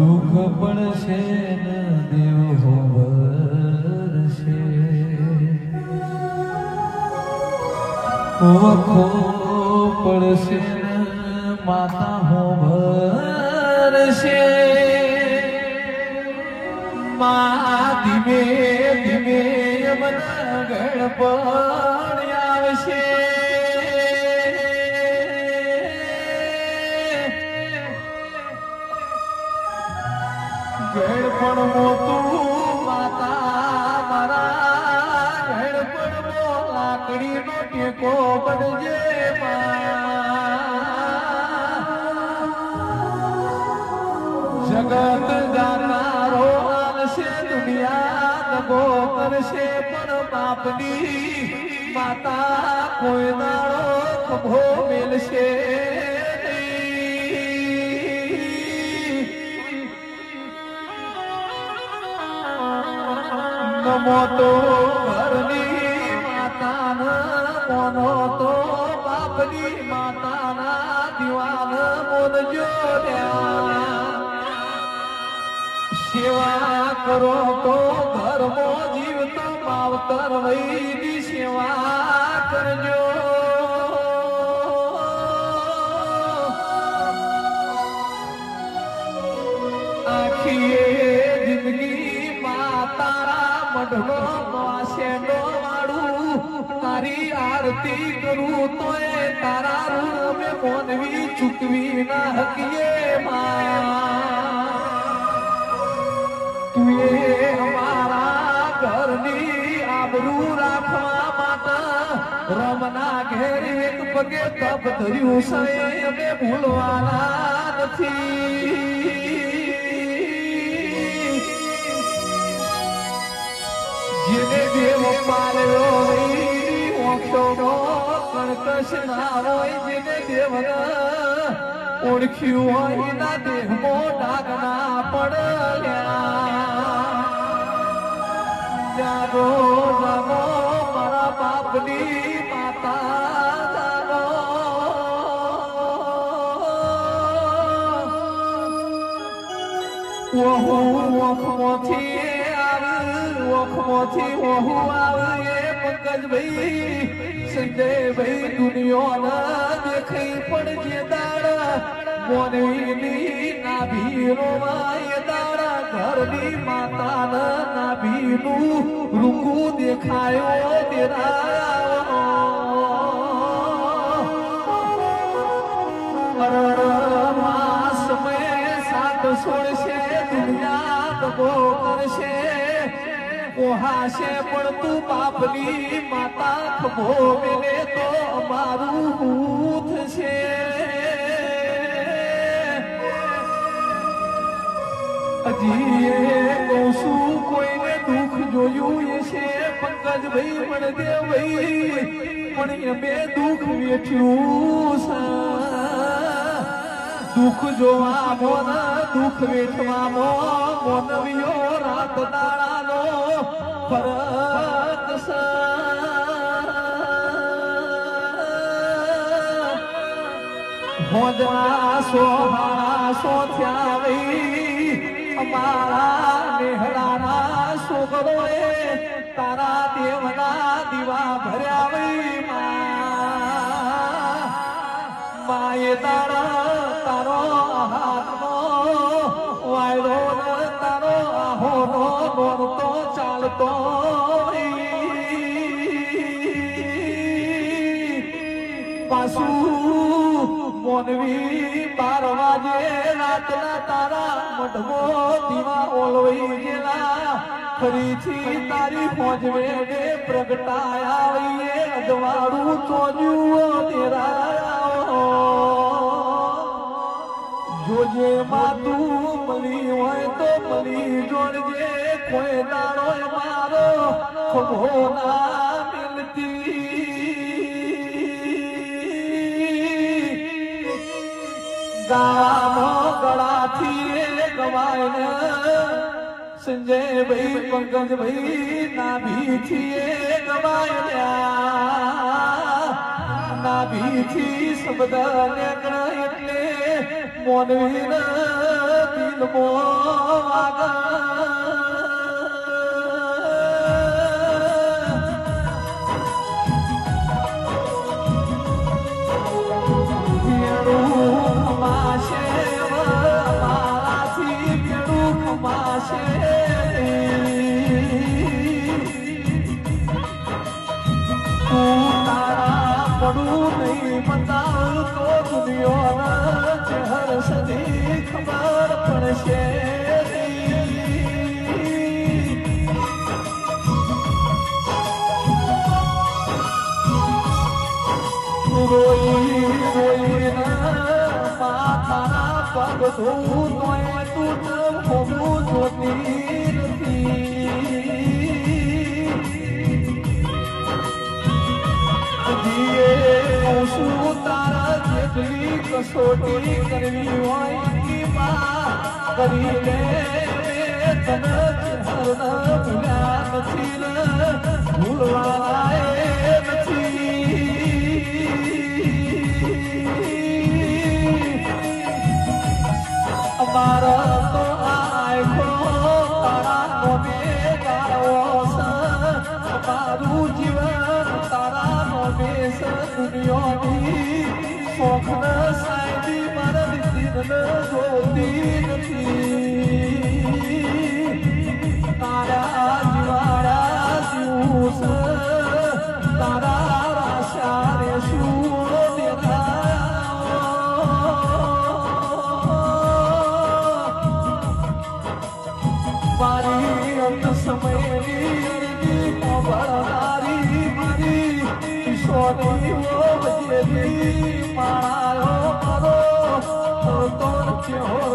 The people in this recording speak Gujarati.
દુઃખ પડશે ને દેવ હોવરશે વખો પડશે ને માતા હોવરશે મા ધીમે ધીમે મન ગણપણ ગણપણ મોતું માતા મારા ગણપણ મો લાકડીનો ટેકો બનજે જગત જાનારો આલશે દુનિયા દગો કરશે પણ બાપની માતા કોઈ દાડો કભો મેલશે. નમો તો ઘરની માતાના મોનો તો બાપની માતાના, દિવાન મોનજો સેવા કરો તો ધર્મો જીવતો માવતર વૈની સેવા કરજો. મઢનો વાસેનો વાળું તારી આરતી કરું તોય તારા રૂમે મોનવી ચૂકવી ના હકીએ માં. તું એ અમારા ઘરની આબરૂ રાખવા માટે રમના ઘેર એક પગે તપ ધર્યું છે અમે ભૂલવાના નથી. પાલ્યો હોય ઓખો કણકશ ના હોય જેને દેવના ઓળખ્યું હોય એના દેહમો ડાગ ના પડ્યા જાગો જાગો, મારા બાપની માતા જાગો. ઓહુ ઓખમોથી આવે ઓખમોથી ઓહુ આવે એ પંકજભાઈ. સંજયભાઈ દુનિયાના દેખાઈ પણ જે દાડા મોનવીની નાભી રોવાય દાડા ઘરની માતાના નાભીનું રૂકું દેખાયો દેરાયો માસ મેં સાત સોળશે, દુનિયા દગો કરશે. કોહાશે પણ તું બાપની માતા ખભો તો અમારું ભૂત છે. હજી કહું છું, કોઈને દુઃખ જોયું એ છે પંકજ ભાઈ પણ દે ભાઈ, પણ એમે દુઃખ વેઠ્યું દુઃખ જોવા મોના, દુઃખ વેઠવા મોનવીઓ રાત દાડાનો ફરક છે હોદરા સોહાણા સો થયા વઈ અમારા નેહડાના છોકરોએ તારા દેવના દીવા ભર્યા માએ તારો ચાલતો પાછું મોનવી બાર વાગે રાતના તારા મઢમો દીવા ઓલવી ગયેલા ફરીથી તારી ફોજવે ને પ્રગટાયા વઈએ અજવાળું ચોજ્યું તેરા જોજે માતું મળી હોય તો મળી જોડજે, કોઈ દાડો મારો ખભો ના ગામો ગળાથી ગવાય સંજય ભાઈ, પંકજ ભાઈ, નાભીથી ગવાય નાભીથી શબ્દ નીકળે એટલે મોનવીને દિલમો આગળ પગ ધોવું તોય તું ન હોવું જોતી નથી જીએ શું તારા જેટલી કસોટી કરવી હોય ઈ માં કરી લે તને હરના ભૂલ્યા નથી ને ભૂલવાના દુનિયાની શોખન સાયદી મારા દિલને જોતી નથી. મારી તો નથી હો